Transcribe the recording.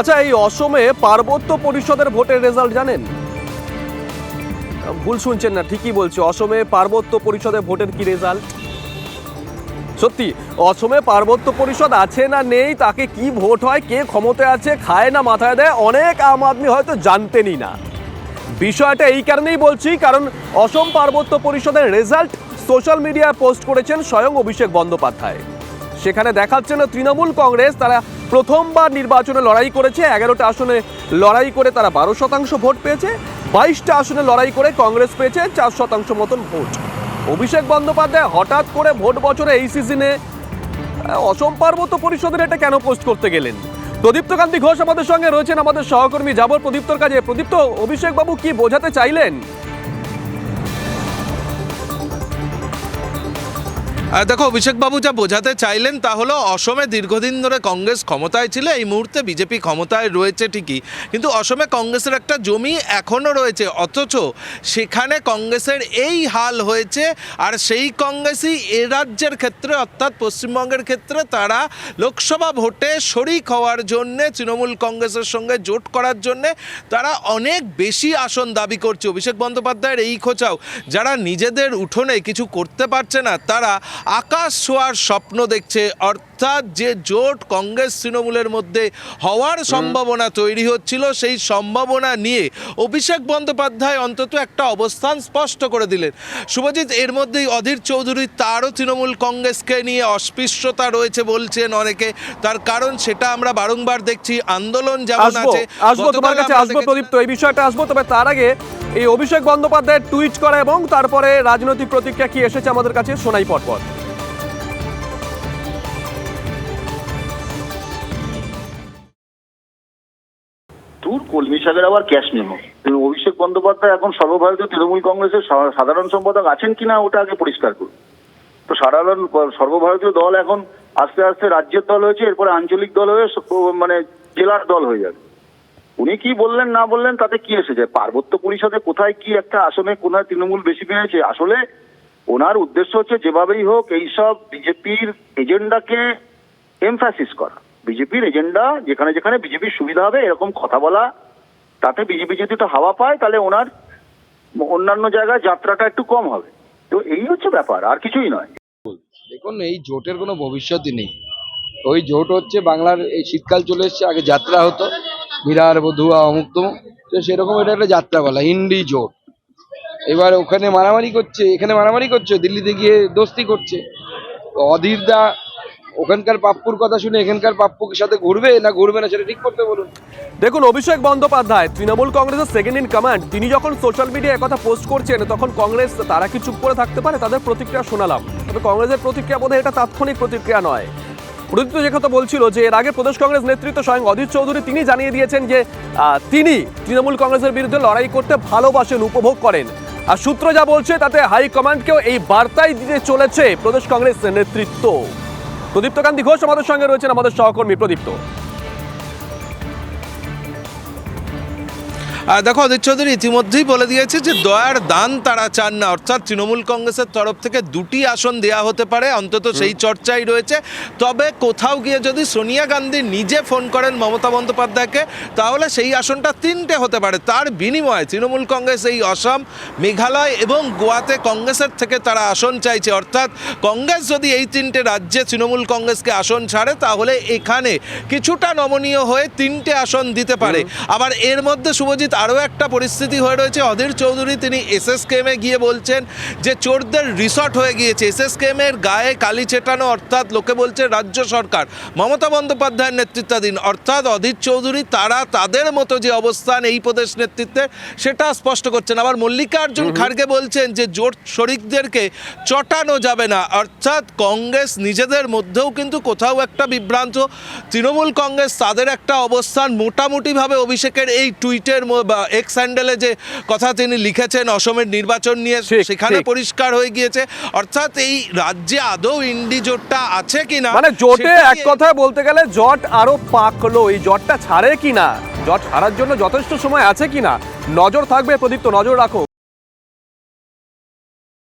আচ্ছা এই অসমে পার্বত্য পরিষদের ভোটের রেজাল্ট জানেন? ভুল শুনছেন না, ঠিকই বলছি। অসমে পার্বত্য পরিষদের ভোটের কি রেজাল্ট? সত্যি, অসমে পার্বত্য পরিষদ আছে না নেই, তাকে কি ভোট হয়, কে ক্ষমতায় আছে, খায় না মাথায় দেয়, অনেক আম আদমি হয়তো জানতেনই না। বিষয়টা এই কারণেই বলছি, কারণ অসম পার্বত্য পরিষদের রেজাল্ট সোশ্যাল মিডিয়ায় পোস্ট করেছেন স্বয়ং অভিষেক বন্দ্যোপাধ্যায়। সেখানে দেখাচ্ছে না তৃণমূল কংগ্রেস তারা প্রথমবার নির্বাচনে লড়াই করেছে। এগারোটা আসনে লড়াই করে তারা বারো শতাংশ ভোট পেয়েছে। বাইশটা আসনে লড়াই করে কংগ্রেস পেয়েছে চার শতাংশ মতন ভোট। অভিষেক বন্দ্যোপাধ্যায় হঠাৎ করে ভোট বছরে এই সিজনে অসম পার্বত্য পরিষদের এটা কেন পোস্ট করতে গেলেন? প্রদীপ্ত কান্তি ঘোষ আমাদের সঙ্গে রয়েছেন আমাদের সহকর্মী যাবর প্রদীপ্তর কাজে প্রদীপ্ত অভিষেক বাবু কি বোঝাতে চাইলেন? দেখো অভিষেক বাবু যা বোঝাতে চাইলেন তা হলো, অসমে দীর্ঘদিন ধরে কংগ্রেস ক্ষমতায় ছিল, এই মুহূর্তে বিজেপি ক্ষমতায় রয়েছে ঠিকই। কিন্তু অসমে কংগ্রেসের একটা জমি এখনও রয়েছে, অথচ সেখানে কংগ্রেসের এই হাল হয়েছে, আর সেই কংগ্রেসই এ রাজ্যের ক্ষেত্রে, অর্থাৎ পশ্চিমবঙ্গের ক্ষেত্রে, তারা লোকসভা ভোটে শরিক হওয়ার জন্যে, তৃণমূল কংগ্রেসের সঙ্গে জোট করার জন্যে, তারা অনেক বেশি আসন দাবি করছে। অভিষেক বন্দ্যোপাধ্যায়ের এই খোঁচাও, যারা নিজেদের উঠোনে কিছু করতে পারছে না, তারা আকাশ ছোঁয়ার স্বপ্ন দেখছে অর্থাৎ যে জোট কংগ্রেস তৃণমূলের মধ্যে হওয়ার সম্ভাবনা তৈরি হচ্ছিল সেই সম্ভাবনা নিয়ে অভিষেক বন্দ্যোপাধ্যায় অন্তত একটা অবস্থান স্পষ্ট করে দিলেন। শুভজিৎ এর মধ্যেই অধীর চৌধুরী তারও তৃণমূল কংগ্রেসকে নিয়ে অস্পৃশ্যতা রয়েছে বলছেন অনেকে। তার কারণ সেটা আমরা বারংবার দেখছি আন্দোলন যেমন আছে আসব তোমার কাছে আসব প্রদীপ্ত এই বিষয়টা আসব। তবে তার আগে এই অভিষেক বন্দ্যোপাধ্যায়ের টুইট করা এবং তারপরে রাজনৈতিক প্রতিক্রিয়া কি এসেছে আমাদের কাছে শোনাই পরপর। দূর কলমি শাকের আবার ক্যাশ মেমো অভিষেক বন্দ্যোপাধ্যায় এখন সর্বভারতীয় তৃণমূল কংগ্রেসের সাধারণ সম্পাদক আছেন কিনা ওটা আগে পরিষ্কার করুন। তো সাধারণ সর্বভারতীয় দল এখন আস্তে আস্তে রাজ্যের দল হয়েছে, এরপরে আঞ্চলিক দল হয়ে মানে জেলার দল হয়ে যাবে। উনি কি বললেন, না বললেন, তাতে কি এসে যায় পার্বত্য পরিষদে কোথায় কি একটা আসনে কোথায় তৃণমূল বেশি পেয়েছে? আসলে ওনার উদ্দেশ্য হচ্ছে যেভাবেই হোক, এইসব বিজেপির এজেন্ডাকে এমফাসিস করা। বিজেপির এজেন্ডা, যেখানে যেখানে বিজেপির সুবিধা হবে, এরকম কথা বলা, তাতে বিজেপি যদি তো হাওয়া পায়, তাহলে ওনার অন্যান্য জায়গায় যাত্রাটা একটু কম হবে। তো এই হচ্ছে ব্যাপার, আর কিছুই নয়। দেখুন, এই জোটের কোনো ভবিষ্যৎই নেই। ওই জোট হচ্ছে বাংলার, এই শীতকাল চলে এসছে, আগে যাত্রা হতো। বিরার বধুয়া, অমুক তো সেরকম এটা একটা যাত্রা বলা, হিন্দি জোট। এবার ওখানে মারামারি করছে, এখানে মারামারি করছে, দিল্লিতে গিয়ে দোস্তি করছে। অধীরদা ওখানকার পাপ্পুর কথা শুনে এখানকার পাপ্পুর সাথে ঘুরবে না ঘুরবে না সেটা ঠিক করতে বলুন। দেখুন, অভিষেক বন্দ্যোপাধ্যায়, তৃণমূল কংগ্রেসের সেকেন্ড ইন কমান্ড তিনি যখন সোশ্যাল মিডিয়ায় কথা পোস্ট করছেন, তখন কংগ্রেস, তারা কি চুপ করে থাকতে পারে? তাদের প্রতিক্রিয়া শোনালাম। তবে কংগ্রেসের প্রতিক্রিয়া বোধহয় এটা তাৎক্ষণিক প্রতিক্রিয়া নয়। প্রদীপ্ত যে কথা বলছিল যে, এর আগে প্রদেশ কংগ্রেস নেতৃত্ব স্বয়ং অধীর চৌধুরী তিনি জানিয়ে দিয়েছেন যে তিনি তৃণমূল কংগ্রেসের বিরুদ্ধে লড়াই করতে ভালোবাসেন, উপভোগ করেন। আর সূত্র যা বলছে, তাতে হাইকমান্ডকেও এই বার্তাই দিতে চলেছে প্রদেশ কংগ্রেস নেতৃত্ব। প্রদীপ্ত কান্তি ঘোষ আমাদের সঙ্গে রয়েছেন আমাদের সহকর্মী প্রদীপ্ত। দেখো অধীর চৌধুরী ইতিমধ্যেই বলে দিয়েছে যে দয়ার দান তারা চান না। অর্থাৎ তৃণমূল কংগ্রেসের তরফ থেকে দুটি আসন দেয়া হতে পারে অন্তত সেই চর্চাই রয়েছে। তবে কোথাও গিয়ে যদি সোনিয়া গান্ধী নিজে ফোন করেন মমতা বন্দ্যোপাধ্যায়কে তাহলে সেই আসনটা তিনটে হতে পারে। তার বিনিময়ে তৃণমূল কংগ্রেস এই অসম মেঘালয় এবং গোয়াতে কংগ্রেসের থেকে তারা আসন চাইছে। অর্থাৎ কংগ্রেস যদি এই তিনটে রাজ্যে তৃণমূল কংগ্রেসকে আসন ছাড়ে তাহলে এখানে কিছুটা নমনীয় হয়ে তিনটে আসন দিতে পারে। আবার এর মধ্যে শুভজিৎ আরও একটা পরিস্থিতি হয়ে রয়েছে। অধীর চৌধুরী তিনি এসএসকেএমে গিয়ে বলছেন যে চোরদের রিসর্ট হয়ে গিয়েছে। এসএসকেএম এর গায়ে কালি চেটানো অর্থাৎ লোকে বলছে রাজ্য সরকার মমতা বন্দ্যোপাধ্যায়ের নেতৃত্বাধীন। অর্থাৎ অধীর চৌধুরী তারা তাদের মতো যে অবস্থান এই প্রদেশ নেতৃত্বে সেটা স্পষ্ট করছেন। আবার মল্লিকার্জুন খাড়গে বলছেন যে জোট শরিকদেরকে চটানো যাবে না। অর্থাৎ কংগ্রেস নিজেদের মধ্যেও কিন্তু কোথাও একটা বিভ্রান্ত। তৃণমূল কংগ্রেস তাদের একটা অবস্থান মোটামুটিভাবে অভিষেকের এই টুইটের এক্স স্যান্ডেলে যে কথা তিনি লিখেছেন অসমের নির্বাচন নিয়ে সেখানে পরিষ্কার হয়ে গিয়েছে। অর্থাৎ এই রাজ্যে আদৌ ইন্ডি জোটটা আছে কিনা? মানে জোটে এক কথা বলতে গেলে জট আরও পাকলো। এই জটটা ছাড়ে কিনা? জট ছাড়ার জন্য যথেষ্ট সময় আছে কিনা? নজর থাকবে প্রদীপ্ত নজর রাখো।